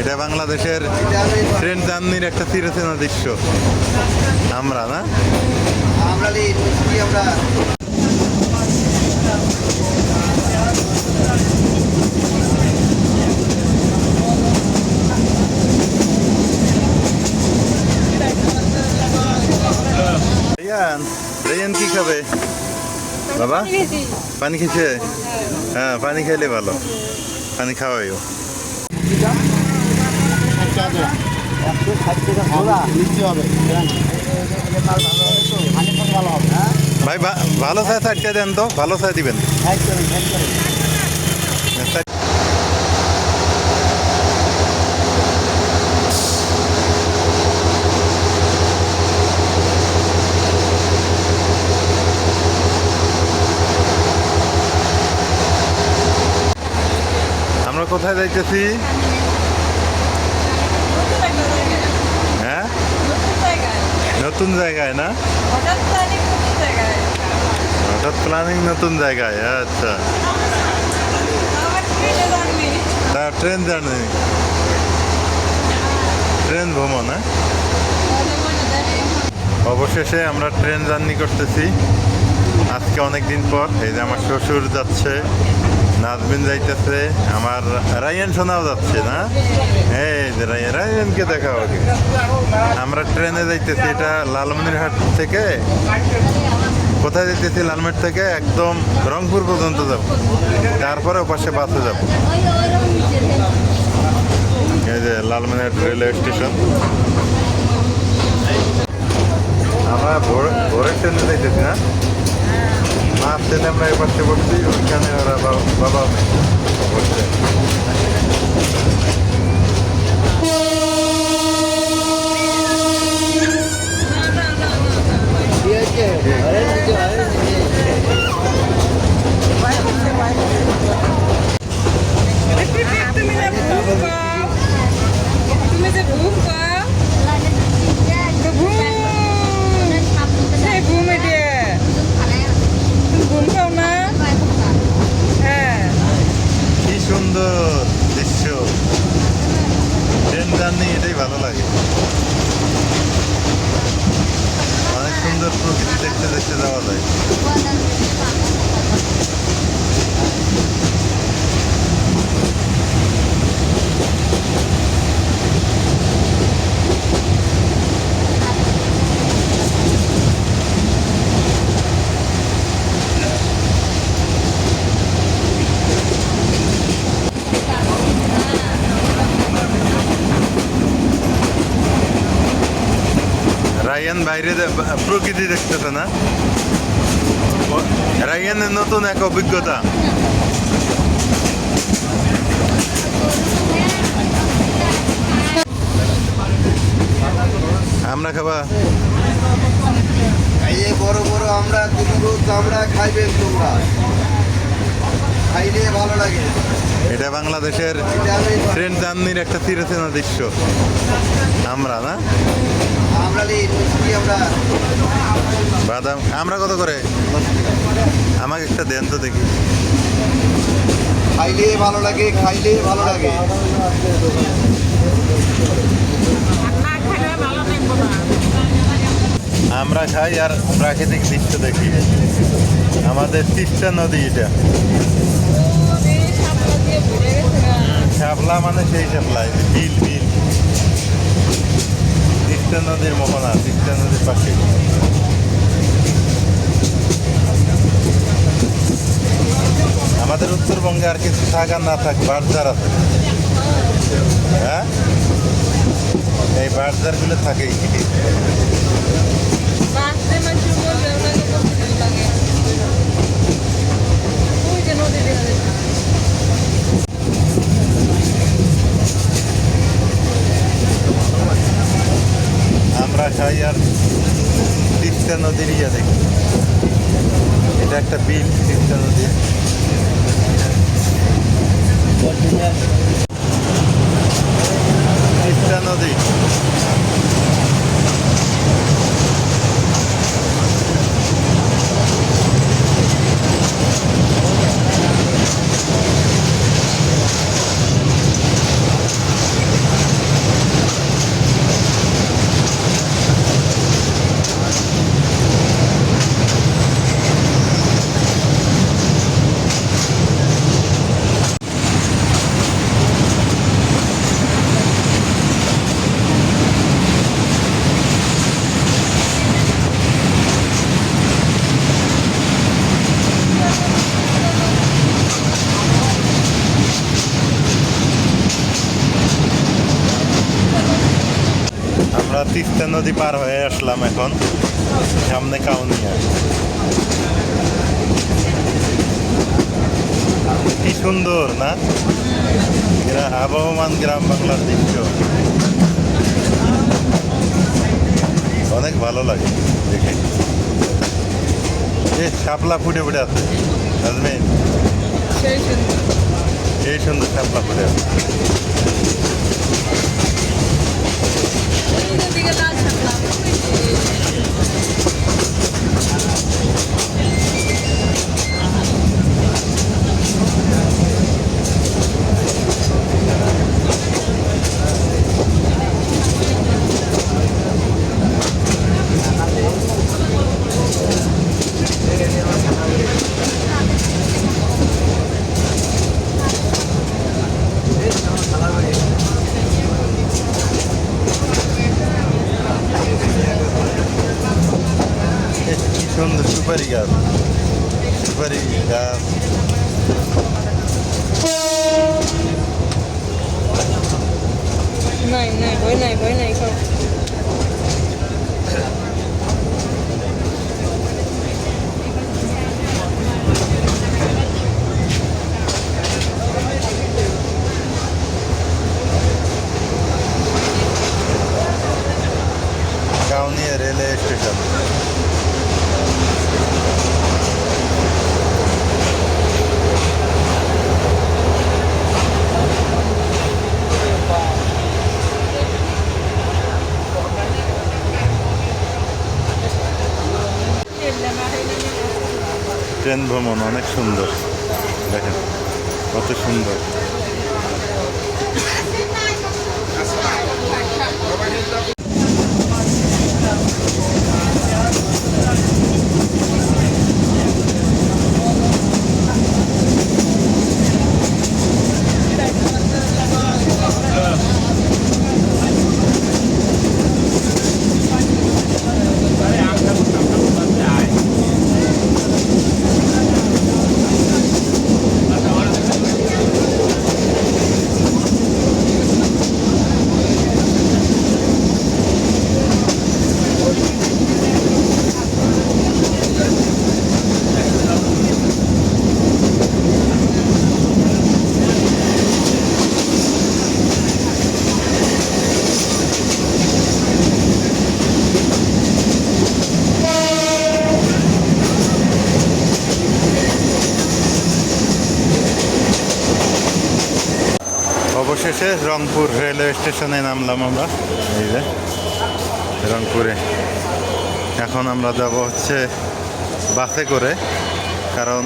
এটা বাংলাদেশের ট্রেন জার্নির একটা চিরচেনা দৃশ্য। আমরা না? আমরা এই আমরা রেয়ান রেয়ান কি খাবে? বাবা পানি খেয়েছে? হ্যাঁ পানি খেলে ভালো। পানি খাওয়াইও। ভালো ভাই ভালো চায় চারটে দেন তো ভালো চায় দিবেন। আমরা কোথায় যাইতেছি? নতুন জায়গায় না? হঠাৎ প্ল্যানিং নতুন জায়গায়। আচ্ছা। ট্রেন জার্নি ট্রেন ভ্রমণ হ্যাঁ? অবশেষে আমরা ট্রেন জার্নি করতেছি। আজকে অনেক দিন পর এই যে আমার শ্বশুর যাচ্ছে। নাজমিন যাইতেছে, আমার রায়ান শোনাও যাচ্ছে না? এই রায়ানকে দেখা হবে আমরা ট্রেনে যাইতেছি, এটা লালমনিরহাট থেকে। কোথায় যাইতেছি লালমেট থেকে? একদম রংপুর পর্যন্ত যাব। তারপরে ওপাশে বাসে যাব। এই যে লালমনিরহাট রেলওয়ে স্টেশন। আমরা ভোর ভোরের ট্রেনে যাইতেছি না? মাছ ট্রেনে আমরা এ পাশে বসছি ওইখানে ওরা বাবা- বাবা বসছে কি হয়েছে আরে রায়ানের নতুন এক অভিজ্ঞতা। আমরা খাবা। এই যে বড় বড় আমরা দুটো চামড়া খাইবেন তোমরা। খাইলে ভালো লাগে। এটা বাংলাদেশের ট্রেন জার্নির একটা চিরচেনা দৃশ্য। আমরা না? আমরা বাদাম আমরা কত করে? আমাকে একটা দেন তো দেখি। খাইলে ভালো লাগে খাইলে ভালো লাগে। আমরা খাই আর প্রাকৃতিক দৃশ্য দেখি। আমাদের তিস্তা নদী এটা। শ্যাপলা মানে সেই শ্যাপলা বিল বিল। তিস্তা নদীর মোহনা তিস্তা নদীর পাশে। আমাদের উত্তরবঙ্গে আর কিছু থাক আর না থাক বার্জার আছে। হ্যাঁ? এই বার্জারগুলো থাকেই। আমরা খাই আর তিস্তা নদীর ইয়ে দেখি। এটা একটা বিল তিস্তা নদী তিস্তা নদী তিস্তা নদী পার হয়ে আসলাম এখন। সামনে কাউনিয়া কি সুন্দর না? আবহমান গ্রাম বাংলার দৃশ্য। অনেক ভালো লাগে দেখে। এ শাপলা ফুটে ফুটে আছে। নাজমিন। সেই সুন্দর শাপলা ফুটে আছে। ওই যে দিকে লাল থাকলাম এ, কি সুন্দর সুপারি গাছ সুপারি গাছ নাই নাই ভয় নাই ভয় নাই খাও কাউনিয়া রেলওয়ে স্টেশন ট্রেন ভ্রমণ অনেক সুন্দর দেখেন কত সুন্দর অবশেষে রংপুর রেলওয়ে স্টেশনে নামলাম আমরা। এই যে, রংপুরে। এখন আমরা যাব হচ্ছে বাসে করে, কারণ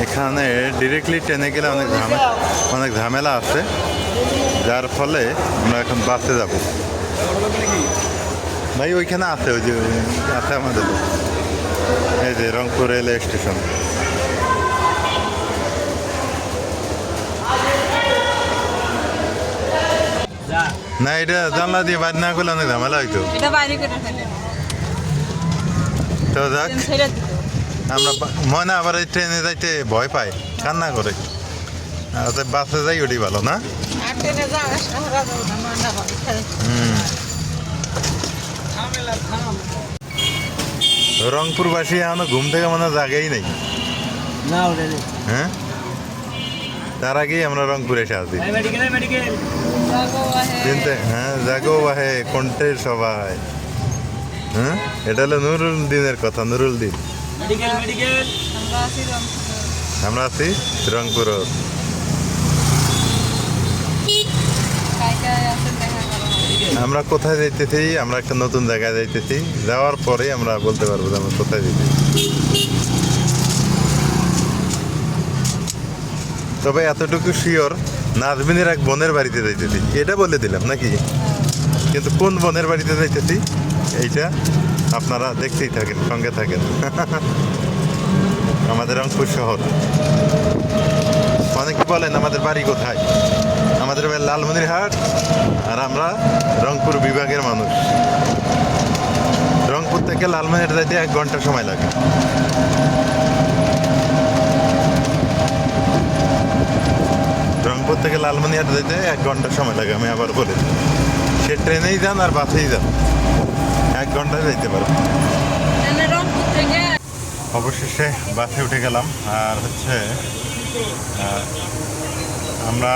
এখানে ডিরেক্টলি ট্রেনে গেলে অনেক ঝামেলা অনেক ঝামেলা আছে। যার ফলে আমরা এখন বাসে যাব। ভাই, ওইখানে আছে, ওই যে, আছে আমাদের। এই যে, রংপুর রেলওয়ে স্টেশন। না এটা জানলা দিয়ে বাদ না করলে অনেক ঝামেলা হইতো। বাইরে তো যাক আমরা মনে আবার এই ট্রেনে যাইতে ভয় পাই কান্না করে। তো বাসে যাই ওটি ভালো না? রংপুরবাসী এখনও ঘুম থেকে মনে হয় জাগেই নেই। নেই হ্যাঁ? তার আগেই আমরা রংপুরে এসে আছি। মেডিকেল মেডিকেল যাব আহে চিনতে হ্যাঁ জাগো বাহে কণ্ঠের সবাই হ্যাঁ। এটা হলো নুরুল দিনের কথা নুরুল দিন। মেডিকেল মেডিকেল আমরা আছি রংপুরে। আমরা কোথায় যাইতেছি? আমরা একটা নতুন জায়গায় যাইতেছি। যাওয়ার পরে আমরা বলতে পারব যে আমরা কোথায় যাইতেছি। তবে এতটুকু শিওর নাজমিনের এক বোনের বাড়িতে যাইতেছি। এটা বলে দিলাম নাকি? কিন্তু কোন বোনের বাড়িতে যাইতেছি? এইটা আপনারা দেখতেই থাকেন, সঙ্গে থাকেন। আমাদের রংপুর শহর। অনেকে বলেন, আমাদের বাড়ি কোথায়? আমাদের বাড়ি লালমনিরহাট, আর আমরা রংপুর বিভাগের মানুষ। রংপুর থেকে লালমনিরহাট যাইতে এক ঘণ্টা সময় লাগে। রংপুর থেকে লালমনিরহাট যেতে এক ঘণ্টা সময় লাগে, আমি আবার বলে সে ট্রেনেই যান আর বাসেই যান। এক ঘন্টায় যাইতে পারব। অবশেষে বাসে উঠে গেলাম, আর হচ্ছে আমরা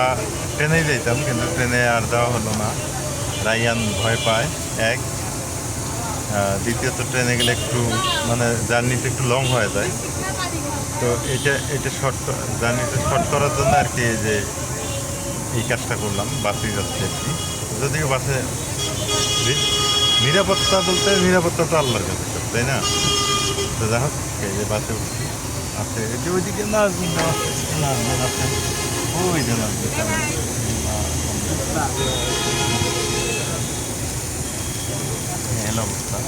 ট্রেনেই যেতাম কিন্তু ট্রেনে আর যাওয়া হলো না। রাইয়ান ভয় পায়, এক। দ্বিতীয়ত ট্রেনে গেলে একটু মানে জার্নিটা একটু লং হয়ে যায়। তো এটা এটা শর্ট জার্নিটা শর্ট করার জন্য আর কি যে এই কাজটা করলাম, বাসে যাচ্ছে আর কি যদিও বাসে নিরাপত্তা বলতে নিরাপত্তা তো আল্লাহর কাছে, তাই না? তো যাই হোক, এই যে বাসে আছে যে ওইদিকে না না আছে ওই যে অবস্থা।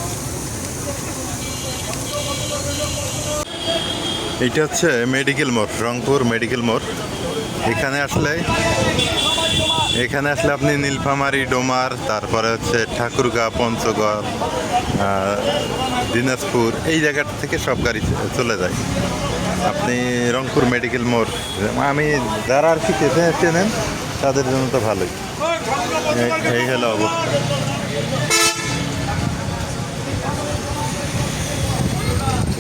এইটা হচ্ছে মেডিকেল মোড়, রংপুর মেডিকেল মোড়। এখানে আসলে এখানে আসলে আপনি নীলফামারী, ডোমার, তারপরে হচ্ছে ঠাকুরগাঁ, পঞ্চগড় দিনাজপুর, এই জায়গা থেকে সব গাড়ি চলে যায়। আপনি রংপুর মেডিকেল মোড়, আমি যারা আর কি চেনে- চেনেন, তাদের জন্য তো ভালোই। এই হলো অবস্থা।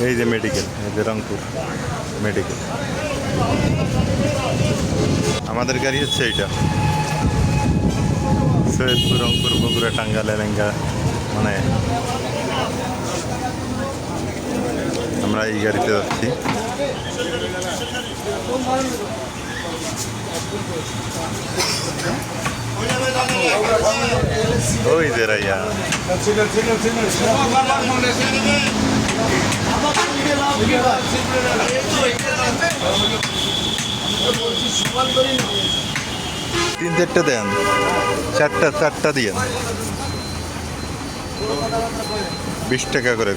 এই যে মেডিকেল, এই যে রংপুর মেডিকেল। আমাদের গাড়ি হচ্ছে এইটা। সৈয়দপুর, রংপুর, বগুড়া টাঙ্গাল এলেঙ্গা মানে আমরা এই গাড়িতে যাচ্ছি। ওই যে রাইয়া। তিন চারটা দেন। চারটা চারটা দিয়েন বিশ টাকা করে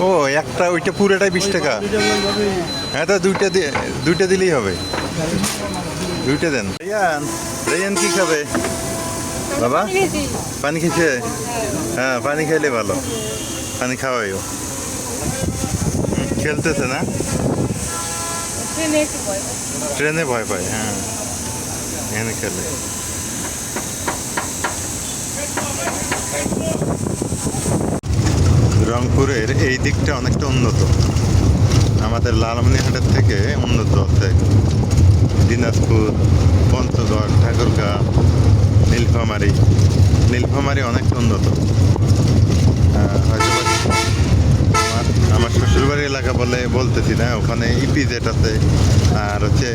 ও, একটা, ওইটা পুরোটাই বিশ টাকা। হ্যাঁ তা দুইটা দিয়ে, দুইটা দিলেই হবে। দুইটা দেন। রেয়ান রেয়ান কি খাবে? বাবা? পানি খেয়েছে? হ্যাঁ পানি খেলে ভালো। পানি খাওয়াইও খেলতেছে না। ট্রেনে ভয় পায় হ্যাঁ। এখানে খেলে। রংপুরের এই দিকটা অনেকটা উন্নত। আমাদের লালমনিহাটের থেকে উন্নত আছে দিনাজপুর, পঞ্চগড়, ঠাকুরগাঁ। নীলফামারী। নীলফামারী অনেকটা উন্নত হয়তো আমার আমার শ্বশুরবাড়ি এলাকা বলে বলতেছি না, ওখানে ইপিজেট আছে, আর হচ্ছে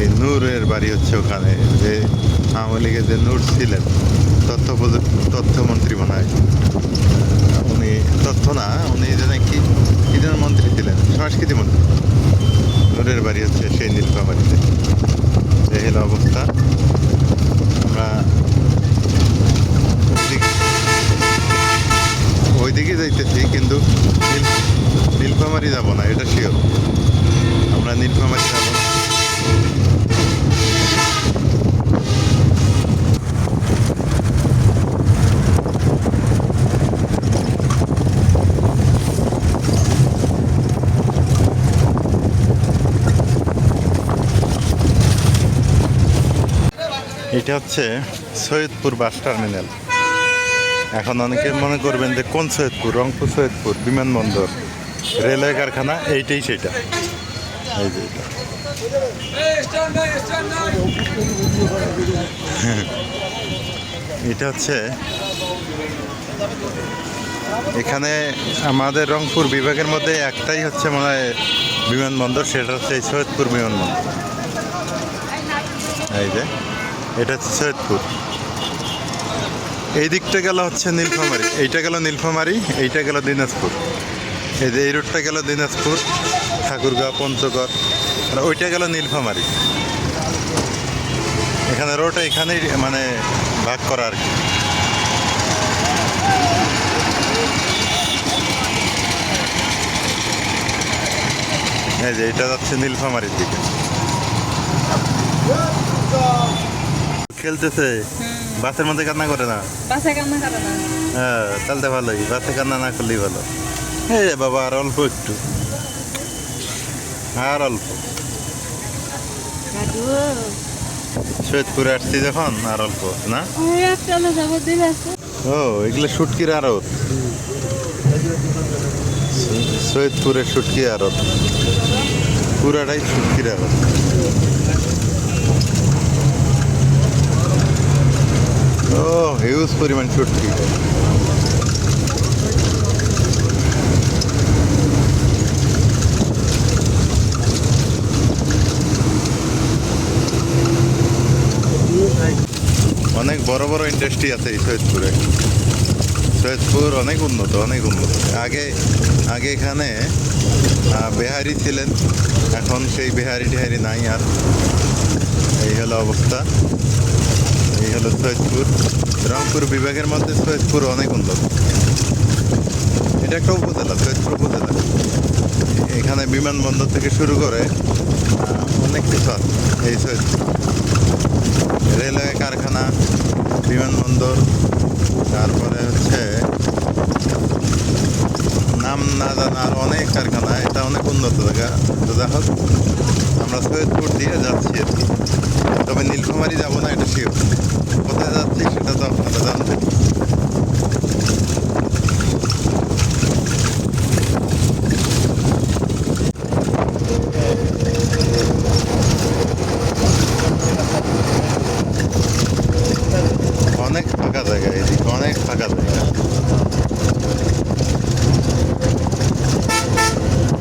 এই নূরের বাড়ি হচ্ছে ওখানে, যে আওয়ামী লীগের যে নূর ছিলেন, তথ্য প্রযুক্তি তথ্যমন্ত্রী মনে হয়। উনি তথ্য না, উনি যেন কি কি যেন মন্ত্রী ছিলেন, সংস্কৃতি মন্ত্রী। নূরের বাড়ি হচ্ছে সেই নীলফামারিতে। এই হলো অবস্থা। আমরা ওইদিকে- যাইতেছি কিন্তু নীল নীলফামারি যাব না এটা শিওর আমরা নীলফামারি যাব। না এটা হচ্ছে সৈয়দপুর বাস টার্মিনাল। এখন অনেকে মনে করবেন যে কোন সৈয়দপুর? রংপুর, সৈয়দপুর, বিমানবন্দর, রেলওয়ে কারখানা, এইটাই সেটা। এই যে এটা। এটা হচ্ছে এখানে আমাদের রংপুর বিভাগের মধ্যে একটাই হচ্ছে মনে হয় বিমানবন্দর, সেটা হচ্ছে সৈয়দপুর বিমানবন্দর। এই যে। এটা হচ্ছে সৈয়দপুর। এই দিকটা গেল হচ্ছে নীলফামারি। এইটা গেল নীলফামারি, এইটা গেল দিনাজপুর। এই যে এই রুটটা গেল দিনাজপুর ঠাকুরগাঁও পঞ্চগড় আর ওইটা গেল নীলফামারি। এখানে রোড এখানেই মানে ভাগ করা আর কি। এই যে এটা যাচ্ছে নীলফামারির দিকে। খেলতেছে। বাসের মধ্যে কান্না করে না? বাসে কান্না করে না। হ্যাঁ তাহলে ভালোই। বাসে কান্না না করলেই ভালো। এই বাবা আর অল্প একটু। আর অল্প। সৈয়দপুরে আসছি যখন আর অল্প না? ও এগুলো শুটকির আড়ত। সৈয়দপুরের শুটকি আড়ত। পুরাটাই শুটকির আড়ত ও হিউজ পরিমাণ শুটকি অনেক বড় বড় ইন্ডাস্ট্রি আছে এই সৈয়দপুরে। সৈয়দপুর অনেক উন্নত অনেক উন্নত। আগে আগে এখানে বেহারি ছিলেন, এখন সেই বেহারি টেহারি নাই আর। এই হলো অবস্থা। এই হলো সৈয়দপুর। রংপুর বিভাগের মধ্যে সৈয়দপুর অনেক উন্নত। এটা একটা উপজেলা, সৈয়দপুর উপজেলা। এখানে বিমানবন্দর থেকে শুরু করে অনেক কিছু আছে এই সৈয়দপুর। রেলওয়ে কারখানা, বিমানবন্দর, তারপরে হচ্ছে নাম না জানা আর অনেক কারখানা, এটা অনেক উন্নত জায়গা। তো দেখো আমরা সৈয়দপুর দিয়ে যাচ্ছি আর কি। তবে নীলফামারি যাব না, এটা শিওর কোথায় যাচ্ছি সেটা তো আপনারা জানবেন অনেক ফাঁকা জায়গা এদিকে অনেক ফাঁকা জায়গা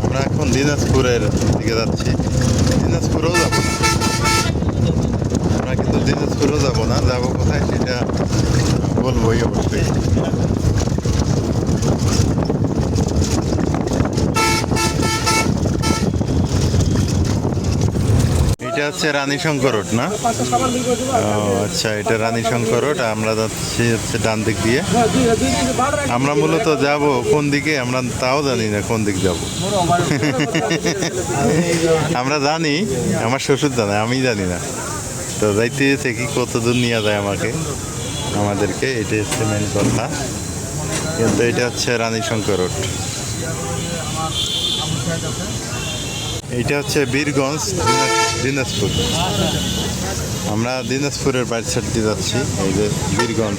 আমরা এখন দিনাজপুরের দিকে যাচ্ছি দিনাজপুরেও যাব না আমরা কিন্তু দিনাজপুরেও যাব না যাব কোথায় সেটা বলবোই অবশ্যই এটা হচ্ছে রানী শঙ্কর রোড, না? আচ্ছা এটা রানী শঙ্কর রোড, আমরা যাচ্ছি হচ্ছে ডান দিক দিয়ে। আমরা মূলত যাব কোন দিকে, আমরা তাও জানি না কোন দিক যাব। আমরা জানি, আমার শ্বশুর জানে, আমি জানি না। তো যাইতে যেতে কি কতদূর নিয়ে যায় আমাকে, আমাদেরকে এটা হচ্ছে মেন কথা। কিন্তু এটা হচ্ছে রানী শঙ্কর রোড। এইটা হচ্ছে বীরগঞ্জ, দিনাজপুর। আমরা দিনাজপুরের সাইড দিয়ে যাচ্ছি, এই যে বীরগঞ্জ।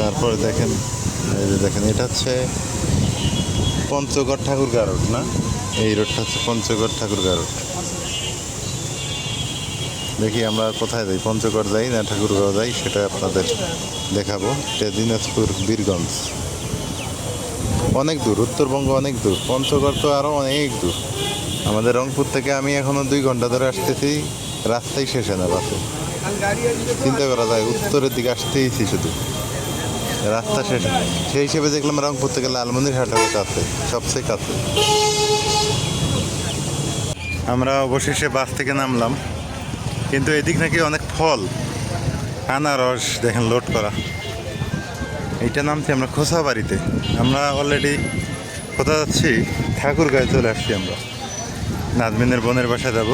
তারপরে দেখেন, এই যে দেখেন, এটা হচ্ছে পঞ্চগড় ঠাকুরগা রোড, না? এই রোডটা হচ্ছে পঞ্চগড় ঠাকুরগা রোড। দেখি আমরা কোথায় যাই, পঞ্চগড় যাই না ঠাকুরগাঁও যাই, সেটা আপনাদের দেখাবো। এটা দিনাজপুর, বীরগঞ্জ। অনেক দূর, উত্তরবঙ্গ অনেক দূর, পঞ্চগড় তো আরও অনেক দূর। আমাদের রংপুর থেকে আমি এখনও দুই ঘণ্টা ধরে আসতেছি, রাস্তাই শেষ না বাসে। চিন্তা করা যায়, উত্তরের দিকে আসতেইছি শুধু। রাস্তা শেষ সেই হিসেবে দেখলাম রংপুর থেকে লালমন্দির হাট হবে কাছে সবচেয়ে কাছে। আমরা অবশেষে বাস থেকে নামলাম, কিন্তু এদিক নাকি অনেক ফল, আনারস, দেখেন, লোড করা। এইটা নামছি আমরা খোসা বাড়িতে আমরা অলরেডি কোথাও যাচ্ছি? ঠাকুর গায়ে চলে আসছি আমরা। নাজমিনের বোনের বাসায় যাব।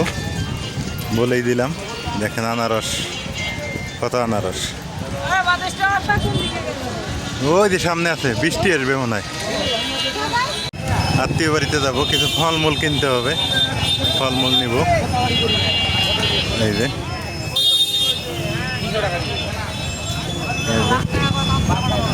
বলেই দিলাম, দেখেন আনারস, কত আনারস। ওই যে সামনে আছে, বৃষ্টি আসবে মনে হয়। আত্মীয় বাড়িতে যাব, কিছু ফলমূল কিনতে হবে। ফলমূল নিব। এই যে।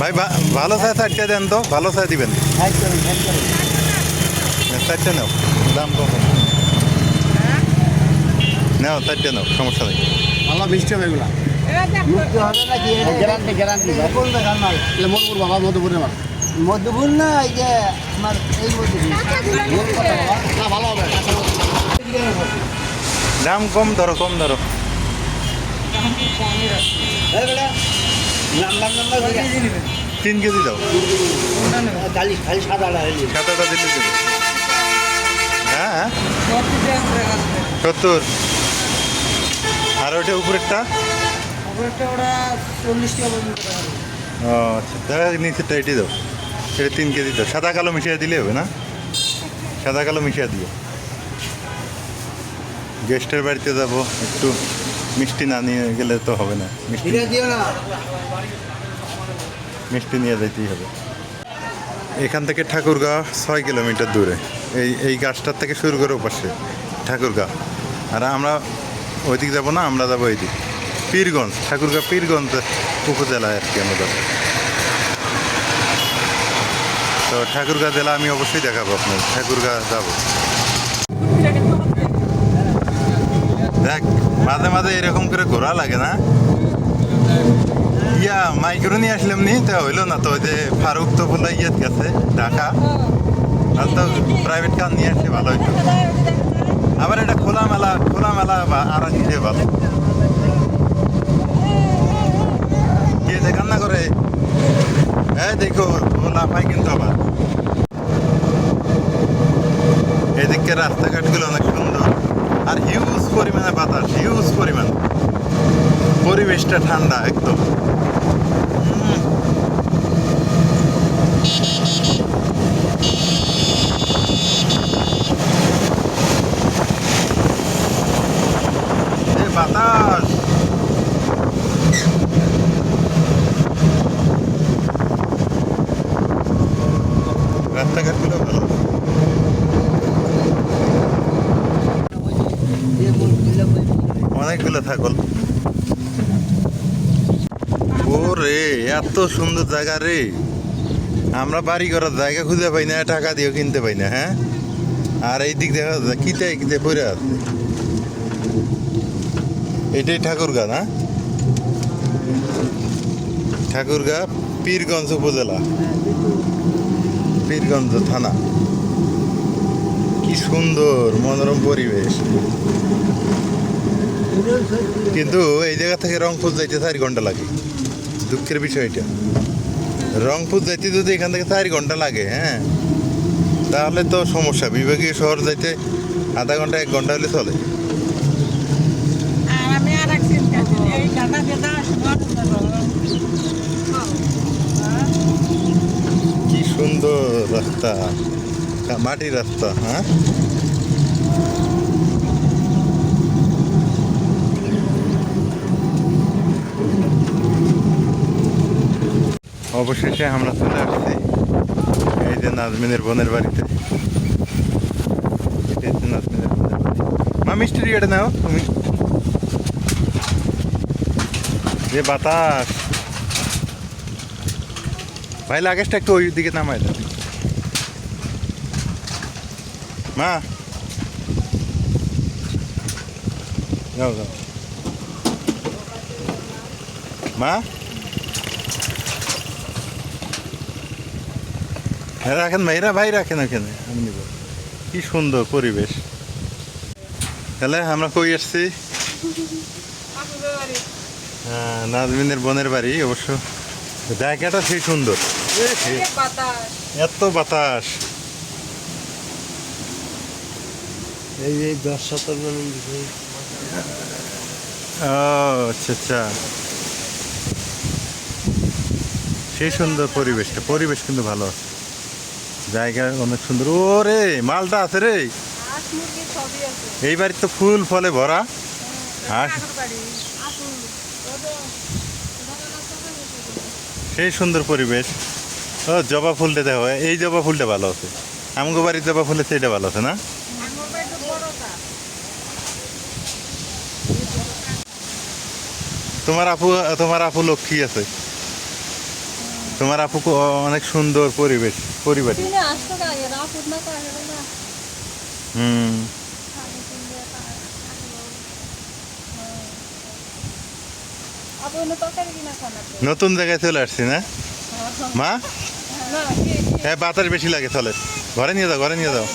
ভাই ভালো চাই চারটে দেন তো ভালো চাই দিবেন। চারটে নাও দাম কম নাও চারটে নাও সমস্যা নেই। ভালো মিষ্টি হবে এগুলা। গ্যারান্টি গ্যারান্টি মধুপুর বাবা মধুপুরের বাবা মধুপুর না এই যে আমার এই মধুপুর। না ভালো হবে। দাম কম ধরো কম ধরো। তিন কেজি দাও। খালি খালি সাদাটা সাতটা দিলে। দেবে হ্যাঁ হ্যাঁ। সত্তর আর ওইটা উপরেরটা। ও আচ্ছা। তাহলে নিচেরটা এটি দাও। এটা তিন কেজি দাও। সাদা কালো মিশিয়ে দিলে হবে না? সাদা কালো মিশিয়ে দিও। গেস্টের বাড়িতে যাব একটু। মিষ্টি না নিয়ে গেলে তো হবে না। মিষ্টি মিষ্টি নিয়ে যেতেই হবে। এখান থেকে ঠাকুরগাঁও ছয় কিলোমিটার দূরে। এই এই গাছটার থেকে শুরু করে পাশে ঠাকুরগাঁও আর আমরা ওইদিক যাব না আমরা যাব এইদিক। পীরগঞ্জ ঠাকুরগাঁও পীরগঞ্জ উপজেলায় আর কি যাব। তো ঠাকুরগাঁ জেলা আমি অবশ্যই দেখাবো আপনার ঠাকুরগাঁ যাব। দেখ, মাঝে মাঝে এরকম করে ঘোরা লাগে না। ইয়া, মাইক্রো নিয়ে আসলাম নি, তো হইল না তো, ওই যে ফারুক তো বলে ইয়ে গেছে, ঢাকা। আর তো প্রাইভেট কার নিয়ে আসলে ভালো হইতো। আবার এটা খোলা মেলা বা আর দিতে ভালো। কে যে কান্না করে? এই দেখো ও লাফাই কিন্তু আবার। এদিকে রাস্তাঘাটগুলো অনেক সুন্দর। আর হিউজ পরিমাণে বাতাস হিউজ পরিমাণ। পরিবেশটা ঠান্ডা একদম। বাতাস! রাস্তাঘাটগুলো ভালো। অনেকগুলো ছাগল। ও রে এত সুন্দর জায়গা রে। আমরা বাড়ি করার জায়গা খুঁজে পাই না, টাকা দিয়েও কিনতে পাই না হ্যাঁ? আর এই দিক দেখা যাচ্ছে কিতে কিতে পড়ে আছে? এটাই ঠাকুরগা, না? ঠাকুরগা, পীরগঞ্জ উপজেলা। পীরগঞ্জ থানা। কি সুন্দর, মনোরম পরিবেশ। কিন্তু এই জায়গা থেকে রংপুর যাইতে চার ঘণ্টা লাগে। দুঃখের বিষয় এটা। রংপুর যাইতে যদি এখান থেকে চার ঘণ্টা লাগে হ্যাঁ তাহলে তো সমস্যা। বিভাগীয় শহর যাইতে আধা ঘণ্টা এক ঘণ্টা হলে চলে। কি সুন্দর রাস্তা। মাটির রাস্তা হ্যাঁ? অবশেষে আমরা চলে আসছি এই যে নাজমিনের বোনের বাড়িতে। মা, মিষ্টি রিয়াটা নাও, তুমি। যে বাতাস। ভাই, লাগেজটা একটু ওই দিকে নামাই দেন মা। যাও যাও। মা? রাখেন ভাইরা ভাই রাখেন ওখানে। আমি নিব। কি সুন্দর পরিবেশ। তাহলে আমরা কই আসছি? হ্যাঁ, নাজমিনের বোনের বাড়ি অবশ্য। জায়গাটা সেই সুন্দর। এত বাতাস। এই এই দশ ও আচ্ছা আচ্ছা। সেই সুন্দর পরিবেশটা। পরিবেশ কিন্তু ভালো। আছে জায়গা অনেক সুন্দর। ও রে মালটা আছে রে। হাঁস এই বাড়ি তো ফুল ফলে ভরা। হাঁস বাড়ি। আসুন। সেই সুন্দর পরিবেশ। ও জবা ফুলটা দেখো এই জবা ফুলটা ভালো আছে। আমগো বাড়ির জবা ফুলের সেইটা ভালো আছে না? তোমার আপু তোমার আপু লক্ষ্মী আছে। তোমার আপু অনেক সুন্দর পরিবেশ পরিবার হুম। নতুন জায়গায় চলে আসছি না? মা? না হ্যাঁ বাতাস বেশি লাগে চলে। ঘরে নিয়ে যাও ঘরে নিয়ে যাও।